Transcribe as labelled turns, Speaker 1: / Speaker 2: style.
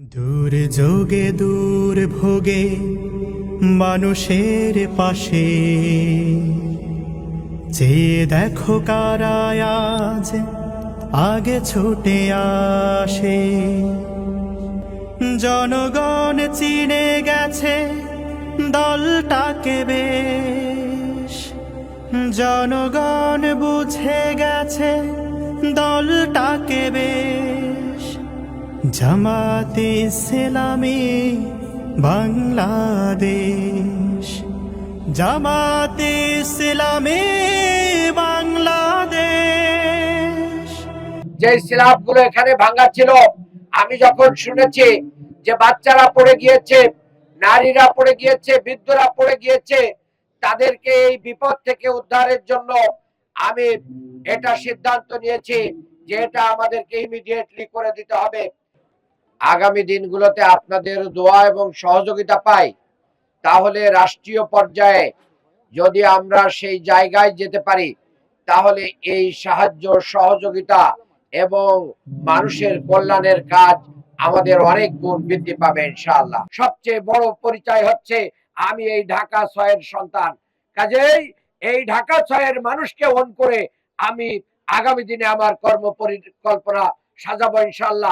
Speaker 1: দূর যোগে, দূর ভোগে, মানুষের পাশে। যে দেখো কারায় আজ, আগে ছুটে আসে। জনগণ চিনে গেছে দলটাকে বেশ। জনগণ বুঝে গেছে দলটাকে বেশ। জামাতে ইসলামী বাংলাদেশ। জামাতে ইসলামী বাংলাদেশ।
Speaker 2: যে স্ল্যাবগুলো এখানে ভাঙা ছিল আমি যখন শুনেছি যে বাচ্চারা পড়ে গিয়েছে, নারীরা পড়ে গিয়েছে, বৃদ্ধরা পড়ে গিয়েছে, তাদেরকে এই বিপদ থেকে উদ্ধারের জন্য আমি এটা সিদ্ধান্ত নিয়েছি যে এটা আমাদেরকে ইমিডিয়েটলি করে দিতে হবে। আগামী দিনগুলোতে আপনাদের দোয়া এবং সহযোগিতা পাই। তাহলে রাষ্ট্রীয় পর্যায়ে যদি আমরা সেই জায়গায় যেতে পারি, তাহলে এই সাহায্য, সহযোগিতা এবং মানুষের কল্যাণের কাজ আমাদের অনেক গুণ বৃদ্ধি পাবে ইনশাআল্লাহ। সবচেয়ে বড় পরিচয় হচ্ছে, আমি এই ঢাকা ছয়ের সন্তান। কাজেই এই ঢাকা ছয়ের মানুষকে অন করে আমি আগামী দিনে আমার কর্ম পরিকল্পনা সাজাবো ইনশাআল্লাহ।